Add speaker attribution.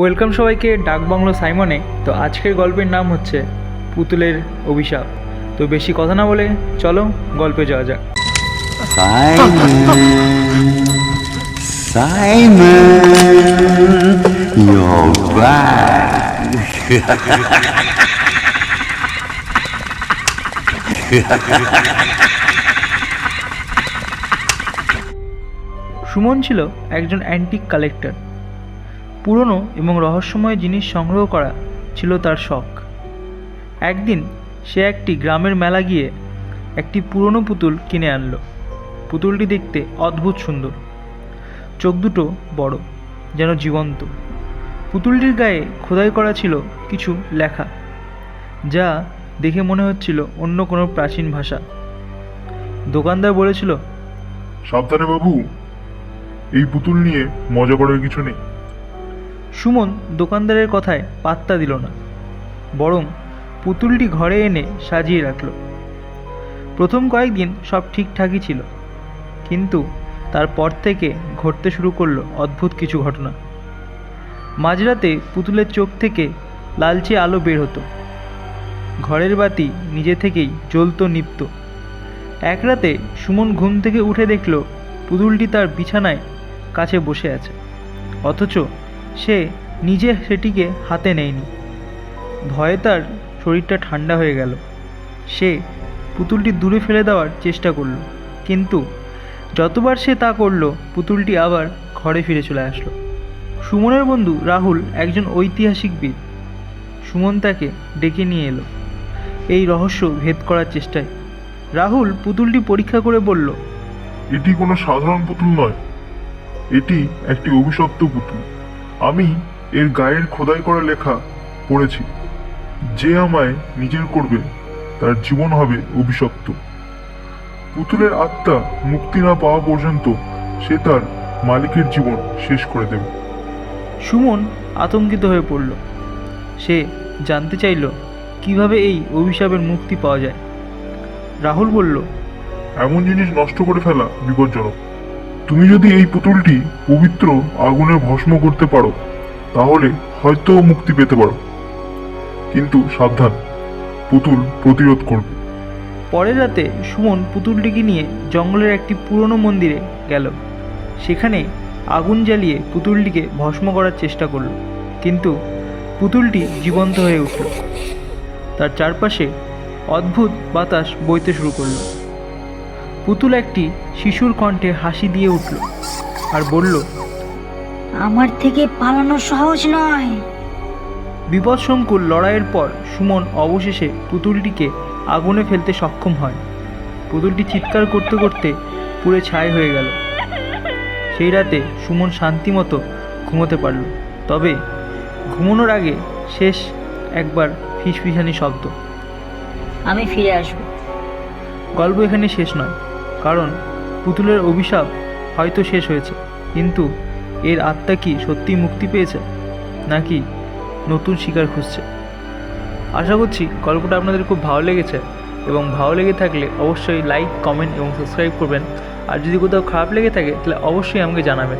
Speaker 1: Welcome সবাইকে ডাকবাংলো সাইমনে। তো আজকের গল্পের নাম হচ্ছে পুতুলের অভিশাপ। তো বেশি কথা না বলে চলো গল্পে যাওয়া যাক।
Speaker 2: Simon, Simon, you're back.
Speaker 1: Suman ছিল একজন অ্যান্টিক কালেক্টর পুরনো এবং রহস্যময় জিনিস সংগ্রহ করা ছিল তার শখ। একদিন সে একটি গ্রামের মেলা গিয়ে একটি পুরনো পুতুল কিনে আনলো। পুতুলটি দেখতে অদ্ভুত সুন্দর। চোখ দুটো বড়, যেন জীবন্ত। পুতুলটির গায়ে খোদাই করা ছিল কিছু লেখা, যা দেখে মনে হচ্ছিল অন্য কোনো প্রাচীন ভাষা। দোকানদার বলেছিল,
Speaker 3: সাবধানে বাবু, এই পুতুল নিয়ে মজা করার কিছু নেই।
Speaker 1: সুমন দোকানদারের কথায় পাত্তা দিল না, বরং পুতুলটি ঘরে এনে সাজিয়ে রাখল। প্রথম কয়েকদিন সব ঠিকঠাকই ছিল, কিন্তু তারপর থেকে ঘটতে শুরু করল অদ্ভুত কিছু ঘটনা। মাঝরাতে পুতুলের চোখ থেকে লালচে আলো বের হতো। ঘরের বাতি নিজে থেকেই জ্বলত নিপ্ত। এক রাতে সুমন ঘুম থেকে উঠে দেখল পুতুলটি তার বিছানায় কাছে বসে আছে, অথচ সে নিজে সেটিকে হাতে নেয়নি। ভয়ে তার শরীরটা ঠান্ডা হয়ে গেল। সে পুতুলটি দূরে ফেলে দেওয়ার চেষ্টা করল, কিন্তু যতবার সে তা করল, পুতুলটি আবার ঘরে ফিরে চলে আসলো। সুমনের বন্ধু রাহুল একজন ঐতিহাসিকবিদ সুমন তাকে ডেকে নিয়ে এলো। এই রহস্য ভেদ করার চেষ্টায় রাহুল পুতুলটি পরীক্ষা করে বলল,
Speaker 3: এটি কোনো সাধারণ পুতুল নয়। এটি একটি অভিশপ্ত পুতুল। আমি এর গায়ের খোদাই করা লেখা পড়েছি। যে আমায় নিজের করবে তার জীবন হবে অভিশপ্ত। পুতুলের আত্মা মুক্তি না পাওয়া পর্যন্ত সে তার মালিকের জীবন শেষ করে দেবে।
Speaker 1: সুমন আতঙ্কিত হয়ে পড়ল। সে জানতে চাইল কীভাবে এই অভিশাপের মুক্তি পাওয়া যায়? রাহুল বলল
Speaker 3: এমন জিনিস নষ্ট করে ফেলা বিপজ্জনক। তুমি যদি এই পুতুলটি পবিত্র আগুনে ভস্ম করতে পারো, তাহলে হয়তো মুক্তি পেতে পারো। কিন্তু সাবধান, পুতুল প্রতিরোধ করবে।
Speaker 1: পরের রাতে সুমন পুতুলটিকে নিয়ে জঙ্গলের একটি পুরনো মন্দিরে গেল। সেখানে আগুন জ্বালিয়ে পুতুলটিকে ভস্ম করার চেষ্টা করল, কিন্তু পুতুলটি জীবন্ত হয়ে উঠল। তার চারপাশে অদ্ভুত বাতাস বইতে শুরু করল। পুতুল একটি শিশুর কণ্ঠে হাসি দিয়ে উঠল আর বলল
Speaker 4: আমার থেকে পালানো সহজ নয়।
Speaker 1: বিপদসংকুল লড়াইয়ের পর সুমন অবশেষে পুতুলটিকে আগুনে ফেলতে সক্ষম হয়। পুতুলটি চিৎকার করতে করতে পুড়ে ছাই হয়ে গেল। সেই রাতে সুমন শান্তিমতো ঘুমোতে পারল। তবে ঘুমানোর আগে শেষ একবার ফিসফিসানি শব্দ।
Speaker 4: আমি ফিরে আসব।
Speaker 1: গল্প এখানে শেষ নয়। কারণ পুতুলের অভিশাপ হয়তো শেষ হয়েছে। কিন্তু এর আত্মা কি সত্যি মুক্তি পেয়েছে? নাকি নতুন শিকার খুঁজছে? আশা করছি গল্পটা আপনাদের খুব ভালো লেগেছে এবং ভালো লেগে থাকলে অবশ্যই লাইক কমেন্ট এবং সাবস্ক্রাইব করবেন। আর যদি কোথাও খারাপ লেগে থাকে, তাহলে অবশ্যই আমাকে জানাবেন।